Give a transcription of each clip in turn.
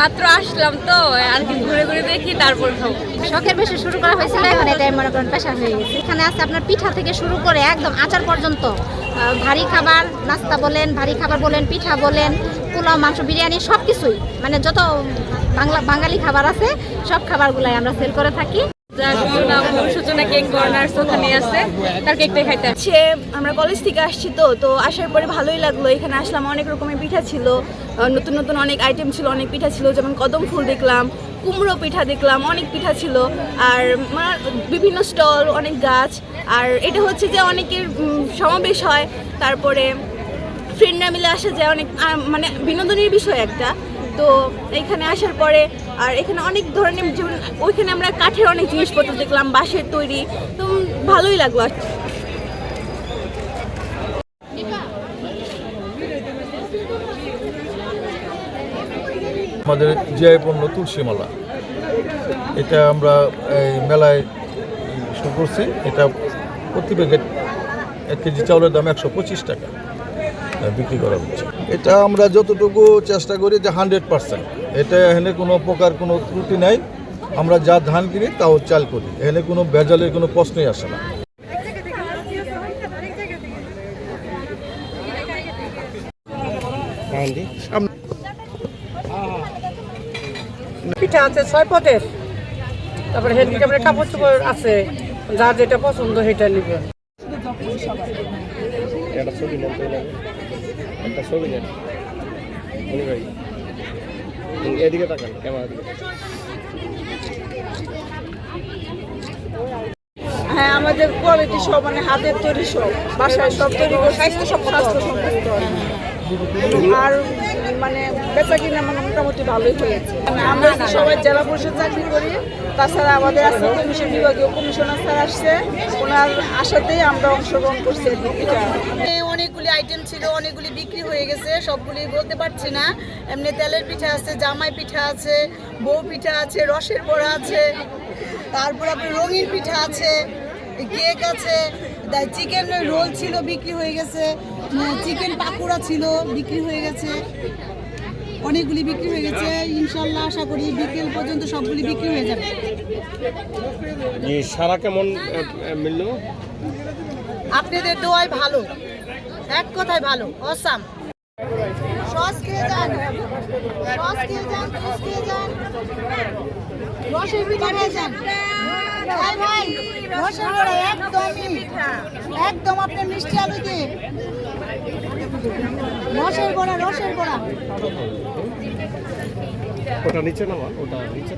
মাত্র আসলাম তো, আর কি ঘুরে ঘুরে দেখি, তারপর শখের বেশি শুরু করা হয়েছিল, এখন এটাই মনে করেন পেশা হয়ে গেছে। এখানে আছে আপনার পিঠা থেকে শুরু করে একদম আচার পর্যন্ত। ভারী খাবার, নাস্তা বলেন, ভারী খাবার বলেন, পিঠা বলেন, পোলাও, মাংস, বিরিয়ানি সব কিছুই মানে যত বাংলা বাঙালি খাবার আছে, সব খাবারগুলাই আমরা সেল করে থাকি। আমরা কলেজ থেকে আসছি তো তো আসার পরে ভালোই লাগল। এখানে আসলাম, অনেক রকমের পিঠা ছিল নতুন নতুন অনেক আইটেম ছিল, অনেক পিঠা ছিল, যেমন কদম ফুল দেখলাম, কুমড়ো পিঠা দেখলাম, অনেক পিঠা ছিল, আর বিভিন্ন স্টল, অনেক গাছ, আর এটা হচ্ছে যে অনেকের সমাবেশ হয়, তারপরে ফ্রেন্ডরা মিলে আসা যায়, অনেক মানে বিনোদনের বিষয় একটা তো এখানে আসার পরে আর এখানে অনেক ধরনের যেমন ওইখানে আমরা কাঠের অনেক জিনিসপত্র দেখলাম, বাঁশের তৈরি। তো ভালোই লাগল আর আমাদের জিআই পণ্য তুলসীমালা এটা আমরা এই মেলায় শুরু করছি। এটা প্রতি প্যাকেট এক কেজি চাউলের দাম একশো পঁচিশ টাকা। বিক্রি করা হচ্ছে। এটা আমরা যতটুকু চেষ্টা করি যে হান্ড্রেড পার্সেন্ট। এটা এখানে কোনো প্রকার কোনো ত্রুটি নাই। আমরা যা ধান কিনি তাও চাল করি। এখানে কোনো ভেজালের কোনো প্রশ্নই আসে না। পিঠা আছে ছয় পদের। তারপরে হ্যান্ডিক্যাপের কাপড় চোপড় আছে। যা যেটা পছন্দ সেটা নিবে। একটা ছবি নেন ভাই এদিকে তাকান ক্যামেরা দিকে। হ্যাঁ আমাদের কোয়ালিটি সব মানে হাতের তৈরি সব বাসায় সব তৈরি করে স্বাস্থ্য স্বাস্থ্যসম্মত আর মানে বেচা কিনা মানে মোটামুটি ভালোই হয়েছে। মানে আমরা সবাই জেলা পরিষদ চাকরি করি তাছাড়া আমাদের আছে কমিশন বিভাগীয় কমিশনার স্যার আসছে। ওনার আশাতেই আমরা অংশগ্রহণ করছি আর কি। পিঠা অনেকগুলি আইটেম ছিল অনেকগুলি বিক্রি হয়ে গেছে সবগুলি বলতে পারছি না। এমনি তেলের পিঠা আছে জামাই পিঠা আছে বউ পিঠা আছে রসের বড়া আছে তারপর আপনার রঙিন পিঠা আছে কেক আছে চিকেন রোল ছিল বিক্রি হয়ে গেছে চিকেন পাকোড়া ছিল বিক্রি হয়ে গেছে। অনেকগুলি বিক্রি হয়ে গেছে ইনশাল্লাহ আশা করি বিকেল পর্যন্ত সবগুলি বিক্রি হয়ে যাবে। সারা কেমন আহ, আপনাদের দোয়াই ভালো। এক কথায় ভালো অসাম সস খেয়ে যান সস খেয়ে যান জুস খেয়ে যান। রসের পিঠা খেয়ে যান। ভাই ভাই রসের বড়া একদমই একদম আপনার মিষ্টি আলু দিয়ে। রসের বড়া রসের বড়া। ওটা নিচে নামা ওটা নিচে।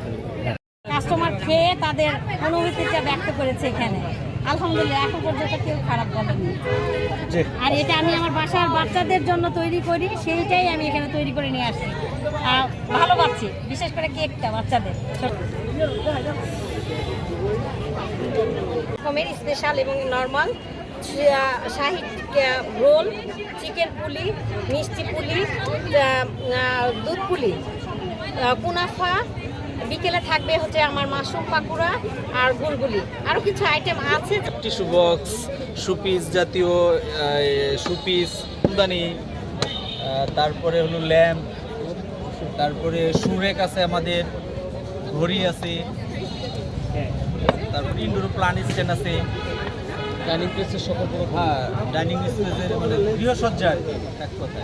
কাস্টমার খেয়ে তাদের অনুভূতিটা ব্যক্ত করেছে এখানে। আলহামদুলিল্লাহ এখন পর্যন্ত কেউ খারাপ বলেনি আর এটা আমি আমার বাসার বাচ্চাদের জন্য তৈরি করি সেইটাই আমি এখানে তৈরি করে নিয়ে আসি ভালো পাচ্ছি বিশেষ করে কেকটা বাচ্চাদের। রকমের স্পেশাল এবং নর্মাল শাহি রোল চিকেন পুলি মিষ্টি পুলি দুধ পুলি কুনাফা বিকেলে থাকবে হচ্ছে আমার মাশরুম পাকুড়া আর গুলগুলি। আরও কিছু আইটেম আছে? টিস্যু বক্স সুপিস জাতীয় সুপিস ফুলদানি তারপরে হলো ল্যাম্প তারপরে সুরেক আছে আমাদের ঘড়ি আছে তারপরে ইনডোর প্লান স্ট্যান্ড আছে। ডাইনিং প্লেসের সকল হ্যাঁ ডাইনিং স্পেসের মানে গৃহসজ্জার এক কথায়।